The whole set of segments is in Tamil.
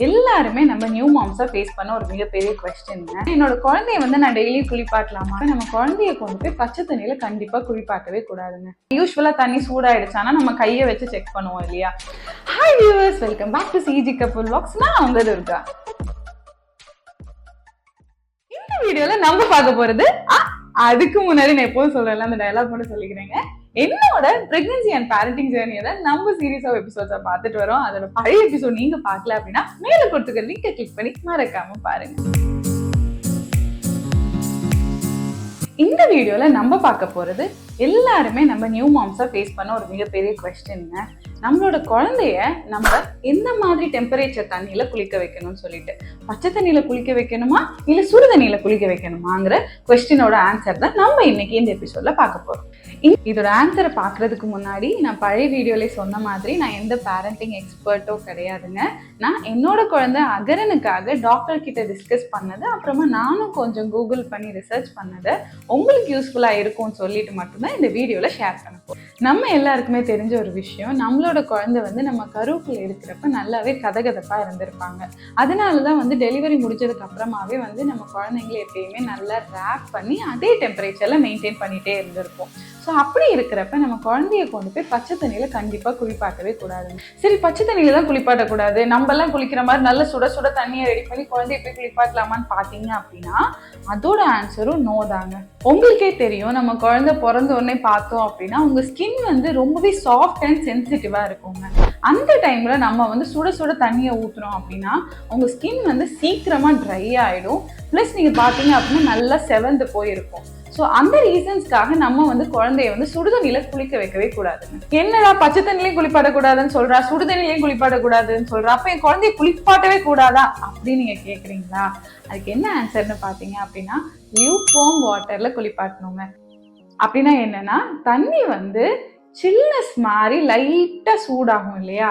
எல்லாருமே நம்ம நியூ மாம்ஸா ஃபேஸ் பண்ண ஒரு மிகப்பெரிய கொஸ்டின் என்னோட குழந்தைய வந்து நான் டெய்லி குளிப்பாட்டலாமா? நம்ம குழந்தைய கொண்டு போய் பச்சை தண்ணியில கண்டிப்பா குளிப்பாட்டவே கூடாதுங்க. யூஸ்வலா தண்ணி சூடாயிடுச்சானா நம்ம கையை வச்சு செக் பண்ணுவோம் இல்லையா? Hi viewers welcome back to CG கப்பல் பாக்ஸ் நான் அவங்க துர்கா. இந்த வீடியோல நம்ம பார்க்க போறது ஆ, அதுக்கு முன்னாடி நான் எப்போதும் சொல்றேன் அந்த டயலாக் மட்டும் சொல்லிக்கிறேங்க. என்னோட பிரெக்னன்சி அண்ட் பேரண்டிங் ஜேர்னியில நம்ம சீரீஸ் ஆஃப் எபிசோட்ஸை பார்த்துட்டு வரோம். அதோட பழைய எபிசோட் நீங்க பார்க்கல அப்படின்னா மேல கொடுத்துக்க லிங்கை கிளிக் பண்ணி மறக்காம பாருங்க. இந்த வீடியோல நம்ம பார்க்க போறது எல்லாருமே நம்ம நியூ மாம்ஸா ஃபேஸ் பண்ண ஒரு மிகப்பெரிய கொஸ்டின்ங்க நம்மளோட குழந்தைய நம்ம எந்த மாதிரி டெம்பரேச்சர் தண்ணியில குளிக்க வைக்கணும்னு சொல்லிட்டு. பச்சை தண்ணியில குளிக்க வைக்கணுமா? இல்ல சுடு தண்ணியில குளிக்க வைக்கணுமாங்கிற கொஸ்டினோட ஆன்சர் தான் நம்ம இன்னைக்கு இந்த எபிசோட்ல பார்க்க போறோம். இதோட ஆன்சரை பார்க்கறதுக்கு முன்னாடி நான் பழைய வீடியோலேயே சொன்ன மாதிரி நான் எந்த பேரண்டிங் எக்ஸ்பர்ட்டோ கிடையாதுங்க. நான் என்னோட குழந்தை அகரனுக்காக டாக்டர் கிட்ட டிஸ்கஸ் பண்ணது அப்புறமா நானும் கொஞ்சம் கூகுள் பண்ணி ரிசர்ச் பண்ணதை உங்களுக்கு யூஸ்ஃபுல்லாக இருக்கும்னு சொல்லிட்டு மட்டும்தான் இந்த வீடியோவில் ஷேர் பண்ண நம்ம எல்லாருக்குமே தெரிஞ்ச ஒரு விஷயம் நம்மளோட குழந்தை வந்து நம்ம கருவுக்குள்ள இருக்கிறப்ப நல்லாவே கதகதப்பாக இருந்திருப்பாங்க. அதனால தான் வந்து டெலிவரி முடிஞ்சதுக்கு அப்புறமாவே வந்து நம்ம குழந்தைங்களை எப்பயுமே நல்லா ரேப் பண்ணி அதே டெம்பரேச்சரில் மெயின்டைன் பண்ணிகிட்டே இருந்திருப்போம். ஸோ அப்படி இருக்கிறப்ப நம்ம குழந்தைய கொண்டு போய் பச்சை தண்ணியில் கண்டிப்பாக குளிப்பாட்டவே கூடாது. சரி பச்சை தண்ணியில தான் குளிப்பாட்டக்கூடாது. நம்மலாம் குளிக்கிற மாதிரி நல்ல சுட சுட தண்ணியை ரெடி பண்ணி குழந்தைய போய் குளிப்பாட்டலாமான்னு பார்த்தீங்க அப்படின்னா அதோட ஆன்சரும் நோ தாங்க. உங்களுக்கே தெரியும் நம்ம குழந்தை பிறந்த உடனே பார்த்தோம் அப்படின்னா உங்கள் ஸ்கின் வந்து ரொம்பவே சாஃப்ட் அண்ட் சென்சிட்டிவாக இருக்குங்க. அந்த டைமில் நம்ம வந்து சுட சுட தண்ணியை ஊற்றுறோம் அப்படின்னா உங்கள் ஸ்கின் வந்து சீக்கிரமாக ட்ரை ஆகிடும் ப்ளஸ் நீங்கள் பார்த்தீங்க அப்படின்னா நல்லா செவந்து போயிருக்கும். ஸோ அந்த ரீசன்ஸ்க்காக நம்ம வந்து குழந்தைய வந்து சுடுதண்ணியில குளிக்க வைக்கவே கூடாதுங்க என்னடா பச்சை தண்ணிலையும் குளிப்பாடக்கூடாதுன்னு சொல்றா? சுடுதண்ணிலையும் குளிப்பாடக்கூடாதுன்னு சொல்றா? அப்ப என் குழந்தைய குளிப்பாட்டவே கூடாதா? அப்படின்னு நீங்க கேக்குறீங்களா? அதுக்கு என்ன ஆன்சர்னு பாத்தீங்க அப்படின்னா லியூஃபார்ம் வாட்டர்ல குளிப்பாட்டணுங்க. அப்படின்னா என்னன்னா தண்ணி வந்து சில்னஸ் மாதிரி லைட்டா சூடாகும் இல்லையா?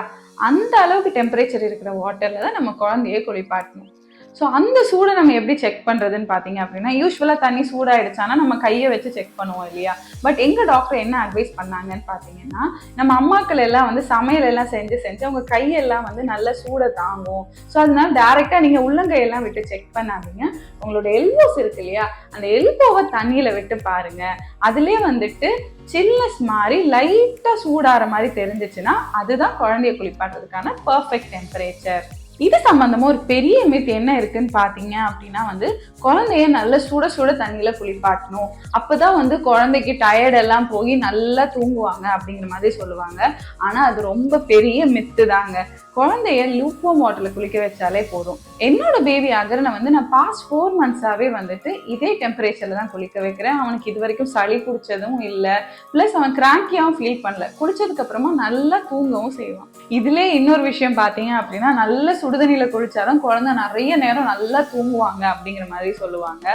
அந்த அளவுக்கு டெம்பரேச்சர் இருக்கிற வாட்டர்ல தான் நம்ம குழந்தைய குளிப்பாட்டணும். ஸோ அந்த சூடை நம்ம எப்படி செக் பண்ணுறதுன்னு பார்த்தீங்க அப்படின்னா யூஸ்வலாக தண்ணி சூடாயிடுச்சானா நம்ம கையை வச்சு செக் பண்ணுவோம் இல்லையா? பட் எங்கள் டாக்டர் என்ன அட்வைஸ் பண்ணாங்கன்னு பார்த்தீங்கன்னா நம்ம அம்மாக்கள் எல்லாம் வந்து சமையல் எல்லாம் செஞ்சு செஞ்சு அவங்க கையெல்லாம் வந்து நல்ல சூடை தாங்கும். ஸோ அதனால டேரெக்டாக நீங்கள் உள்ளங்கையெல்லாம் விட்டு செக் பண்ணாதீங்க. உங்களோட எல்போஸ் இருக்கு இல்லையா? அந்த எல்போவை தண்ணியில் விட்டு பாருங்க. அதுலேயே வந்துட்டு சில்னஸ் மாதிரி லைட்டாக சூடாகிற மாதிரி தெரிஞ்சிச்சுன்னா அதுதான் குழந்தைய குளிப்பாட்டுறதுக்கான பர்ஃபெக்ட் டெம்பரேச்சர் இது சம்பந்தமா ஒரு பெரிய மித் என்ன இருக்குன்னு பாத்தீங்க அப்படின்னா வந்து குழந்தைய நல்ல சுட சுட தண்ணியில குளிப்பாட்டணும். அப்பதான் வந்து குழந்தைக்கு டயர்ட் எல்லாம் போய் நல்லா தூங்குவாங்க அப்படிங்கிற மாதிரி சொல்லுவாங்க. ஆனா அது ரொம்ப பெரிய மித்து தாங்க. குழந்தைய லூப்போம் வாட்டர்ல குளிக்க வச்சாலே போதும். என்னோட பேபி அகரனை வந்து நான் பாஸ்ட் ஃபோர் மந்த்ஸாவே வந்துட்டு இதே டெம்பரேச்சர்ல தான் குளிக்க வைக்கிறேன். அவனுக்கு இது வரைக்கும் சளி பிடிச்சதும் இல்லை. ப்ளஸ் அவன் கிராங்கியாவும் ஃபீல் பண்ணல. குளிச்சதுக்கு அப்புறமா நல்லா தூங்கவும் செய்வான். இதுல இன்னொரு விஷயம் பாத்தீங்க அப்படின்னா நல்ல சுடுதண்ணியில குளிச்சாதான் குழந்தை நிறைய நேரம் நல்லா தூங்குவாங்க அப்படிங்கிற மாதிரி சொல்லுவாங்க.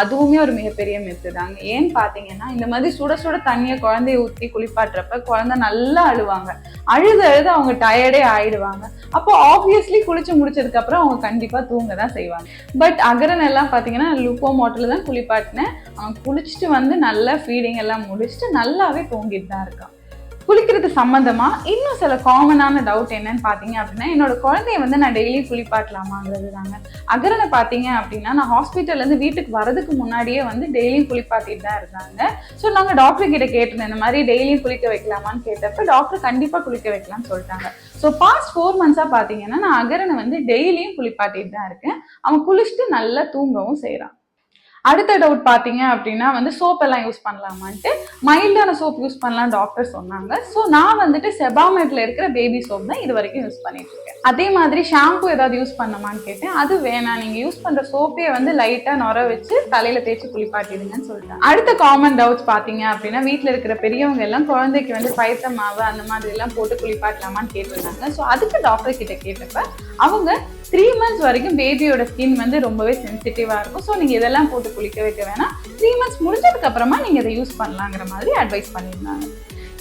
அதுவுமே ஒரு மிகப்பெரிய மித்து தாங்க. ஏன்னு பாத்தீங்கன்னா இந்த மாதிரி சுட சுட தண்ணியை குழந்தைய ஊற்றி குளிப்பாட்டுறப்ப குழந்தை நல்லா அழுவாங்க. அழுது அழுது அவங்க டயர்டே ஆயிடுவாங்க. அப்போ ஆப்வியஸ்லி குளிச்சு முடிச்சதுக்கு அப்புறம் அவங்க கண்டிப்பா தூங்க தான் செய்வாங்க. பட் அகரன் எல்லாம் பாத்தீங்கன்னா லுப்போ மோட்டர்ல தான் குளிப்பாட்டினேன். அவன் குளிச்சுட்டு வந்து நல்லா ஃபீடிங் எல்லாம் முடிச்சுட்டு நல்லாவே தூங்கிட்டு தான் இருக்கான். குளிக்கிறது சம்மந்தமா இன்னும் சில காமனான டவுட் என்னன்னு பார்த்தீங்க அப்படின்னா என்னோட குழந்தைய வந்து நான் டெய்லி குளிப்பாட்டலாமாங்கிறது தாங்க அகரனை பார்த்தீங்க அப்படின்னா நான் ஹாஸ்பிட்டல்ல இருந்து வீட்டுக்கு வரதுக்கு முன்னாடியே வந்து டெய்லியும் குளிப்பாட்டிட்டு தான் இருந்தாங்க ஸோ நாங்கள் டாக்டர் கிட்ட கேட்டிருந்தேன் இந்த மாதிரி டெய்லியும் குளிக்க வைக்கலாமான்னு கேட்டப்ப டாக்டர் கண்டிப்பாக குளிக்க வைக்கலாம்னு சொல்லிட்டாங்க. ஸோ பாஸ்ட் ஃபோர் மந்த்ஸாக பார்த்தீங்கன்னா நான் அகரனை வந்து டெய்லியும் குளிப்பாட்டிட்டு தான் இருக்கேன். அவன் குளிச்சுட்டு நல்லா தூங்கவும் செய்கிறான் அடுத்த டவுட் பார்த்தீங்க அப்படின்னா வந்து சோப் எல்லாம் யூஸ் பண்ணலாமான்ட்டு மைல்டான சோப் யூஸ் பண்ணலாம் டாக்டர் சொன்னாங்க. ஸோ நான் வந்துட்டு செபாமெட்ல இருக்கிற பேபி சோப் தான் இது வரைக்கும் யூஸ் பண்ணிட்டு இருக்கேன் அதே மாதிரி ஷாம்பு ஏதாவது யூஸ் பண்ணமான்னு கேட்டேன். அது வேணாம். நீங்க யூஸ் பண்ற சோப்பே வந்து லைட்டா நுர வச்சு தலையில தேய்ச்சி குளிப்பாட்டிடுங்கன்னு சொல்லிட்டாங்க. அடுத்த காமன் டவுட்ஸ் பார்த்தீங்க அப்படின்னா வீட்டில் இருக்கிற பெரியவங்க எல்லாம் குழந்தைக்கு வந்து பயத்த மாவு அந்த மாதிரி எல்லாம் போட்டு குளிப்பாட்டலாமான்னு கேட்டிருந்தாங்க. ஸோ அதுக்கு டாக்டர் கிட்ட கேட்டப்ப அவங்க த்ரீ மந்த்ஸ் வரைக்கும் பேபியோட ஸ்கின் வந்து ரொம்பவே சென்சிட்டிவா இருக்கும். ஸோ நீங்க இதெல்லாம் போட்டு குளிக்க வைக்க வேணாம். த்ரீ மந்த்ஸ் முடிஞ்சதுக்கு அப்புறமா நீங்க இதை யூஸ் பண்ணலாங்கிற மாதிரி அட்வைஸ் பண்ணியிருந்தாங்க.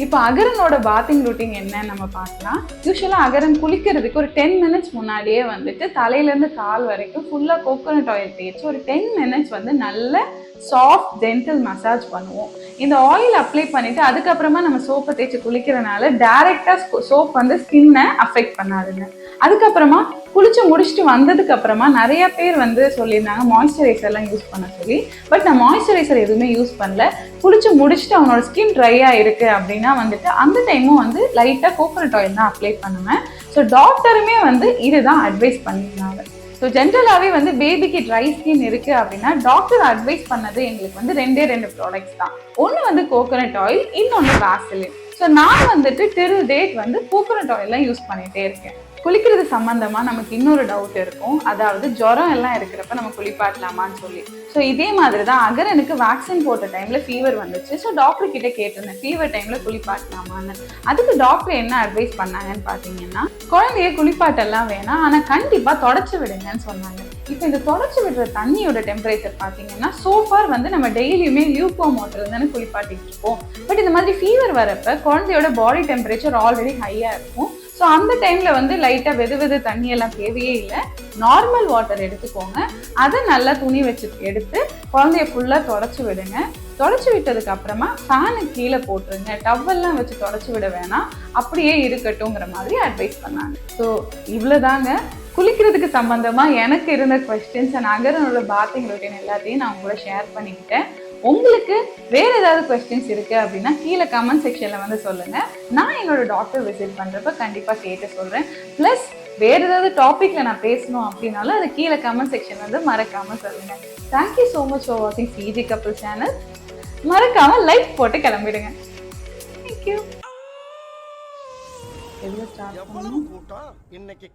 இப்போ அகரனோட பாத்திங் ரூட்டின் என்னன்னு நம்ம பார்க்கலாம். யூஸ்வலாக அகரன் குளிக்கிறதுக்கு ஒரு டென் மினிட்ஸ் முன்னாடியே வந்துட்டு தலையிலேருந்து கால் வரைக்கும் ஃபுல்லாக கோகோனட் ஆயில் தேய்ச்சி ஒரு டென் மினிட்ஸ் வந்து நல்ல சாஃப்ட் ஜென்டில் மசாஜ் பண்ணுவோம். இந்த ஆயில் அப்ளை பண்ணிட்டு அதுக்கப்புறமா நம்ம சோப்பை தேய்ச்சி குளிக்கிறனால டைரக்டா சோப் வந்து ஸ்கின்னை அஃபெக்ட் பண்ணாதுங்க. அதுக்கப்புறமா குளிச்சு முடிச்சுட்டு வந்ததுக்கு அப்புறமா நிறைய பேர் வந்து சொல்லியிருந்தாங்க மாய்ஸ்சரைசர்லாம் யூஸ் பண்ண சொல்லி. பட் நான் மாய்ஸ்சரைசர் எதுவுமே யூஸ் பண்ணல. குளிச்சு முடிச்சுட்டு அவனோட ஸ்கின் ட்ரை இருக்கு அப்படின்னா வந்துட்டு அந்த டைமும் வந்து லைட்டாக கோகோனட் ஆயில் தான் அப்ளை பண்ணுவேன். ஸோ டாக்டருமே வந்து இதுதான் அட்வைஸ் பண்ணியிருந்தாங்க. ஸோ ஜென்ரலாகவே வந்து பேபிக்கு ட்ரை ஸ்கின் இருக்கு அப்படின்னா டாக்டர் அட்வைஸ் பண்ணது எங்களுக்கு வந்து ரெண்டே ரெண்டு ப்ராடக்ட்ஸ் தான். ஒன்று வந்து கோகோனட் ஆயில் இன்னொன்று வாசலின் ஸோ நான் வந்துட்டு டில் டேட் வந்து கோகோனட் ஆயில்லாம் யூஸ் பண்ணிகிட்டே இருக்கேன். குளிக்கிறது சம்பந்தமா நமக்கு இன்னொரு டவுட் இருக்கும். அதாவது ஜுரம் எல்லாம் இருக்கிறப்ப நம்ம குளிப்பாட்டலாமான்னு சொல்லி. ஸோ இதே மாதிரி தான் அகரனுக்கு வேக்சின் போட்ட டைம்ல ஃபீவர் வந்துச்சு. ஸோ டாக்டர் கிட்ட கேட்டிருந்தேன் ஃபீவர் டைம்ல குளிப்பாட்டலாமான்னு. அதுக்கு டாக்டர் என்ன அட்வைஸ் பண்ணாங்கன்னு பார்த்தீங்கன்னா குழந்தைய குளிப்பாட்டெல்லாம் வேணாம் ஆனால் கண்டிப்பாக தொடச்சி விடுங்கன்னு சொன்னாங்க. இப்போ இந்த தொடச்சி விடுற தண்ணியோட டெம்பரேச்சர் பார்த்தீங்கன்னா சோஃபார் வந்து நம்ம டெய்லியுமே லியூகோ மோட்டர் தானே குளிப்பாட்டிட்டு இருப்போம் பட் இந்த மாதிரி ஃபீவர் வரப்ப குழந்தையோட பாடி டெம்பரேச்சர் ஆல்ரெடி ஹையாக இருக்கும். ஸோ அந்த டைம்ல வந்து லைட்டாக வெது வெது தண்ணியெல்லாம் தேவையே இல்லை. நார்மல் வாட்டர் எடுத்துக்கோங்க. அதை நல்லா துணி வச்சு எடுத்து குழந்தைய ஃபுல்லாக தொடச்சி விடுங்க. தொடச்சி விட்டதுக்கு அப்புறமா ஃபேனு கீழே போட்டுருங்க. டவல்லாம் வச்சு தொடச்சி விட வேணாம். அப்படியே இருக்கட்டும்ங்கிற மாதிரி அட்வைஸ் பண்ணாங்க. ஸோ இவ்வளோதாங்க குளிக்கிறதுக்கு சம்மந்தமாக எனக்கு இருந்த கொஸ்டின்ஸ் அண்ட் அகரனோட பாத்திங் ரொட்டீன் எல்லாத்தையும் நான் உங்களோட ஷேர் பண்ணிக்கிட்டேன். உங்களுக்கு வேற ஏதாவது கொஸ்டின்ஸ் இருக்கு அப்படின்னா கீழே கமெண்ட் செக்ஷன்ல வந்து சொல்லுங்க. நான் என்னோட டாக்டர் விசிட் பண்றப்ப கண்டிப்பா கேட்டு சொல்றேன். ப்ளஸ் வேற ஏதாவது டாபிக்ல நான் பேசணும் அப்படின்னாலும் அது கீழே கமெண்ட் செக்ஷன் வந்து மறக்காம சொல்லுங்க. Thank you so much for வாட்சிங் சிஜி கப்பல் சேனல் மறக்காம லைக் போட்டு கிளம்பிடுங்க. தேங்க்யூ எவ்வளோ ஸ்டார்ட் பண்ணணும்? இன்னைக்கு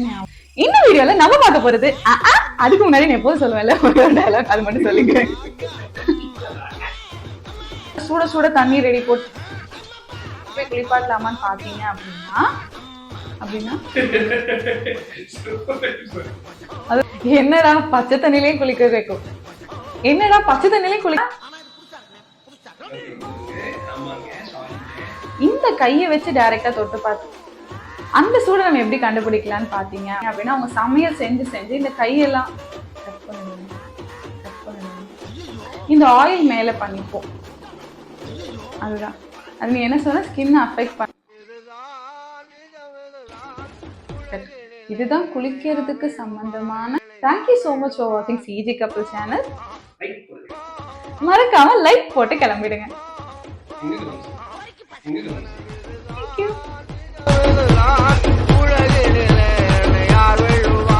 ஞாபகம். இந்த வீடியோல நம்ம பார்க்க போறது. அதுக்கு முன்னாடி நான் எப்போதும் சொல்லுவேன்ல டயலாக் அது மட்டும் சொல்லிக்கிறேன் சூட சூட தண்ணி ரெடி போட்டு குளிப்பாட்டலாமான்னு பாத்தீங்க அப்படின்னா அப்படின்னா? அது என்னடா பச்சை தண்ணிலையும் குளிக்க வைக்கும். என்னடா பச்சை தண்ணிலையும் குளி இந்த கையை வச்சு டைரக்டா தொட்டு பார்த்து அந்த சூடை நம்ம எப்படி கண்டுபிடிக்கலாம்னு பார்த்தீங்க அப்படின்னா அவங்க சமையல் செஞ்சு செஞ்சு இந்த கையெல்லாம். இந்த ஆயில் மேல பண்ணிப்போம். அதுதான். அது நீ என்ன சொன்ன? ஸ்கின் அஃபெக்ட் பண்ண இதுதான் குளிக்கிறதுக்கு சம்பந்தமான. Thank you so much for வாட்சிங் சிஜி கப்பல் சேனல் மறக்காம லைக் போட்டு கிளம்பிடுங்க. Thank you யார் வெல்லுவார்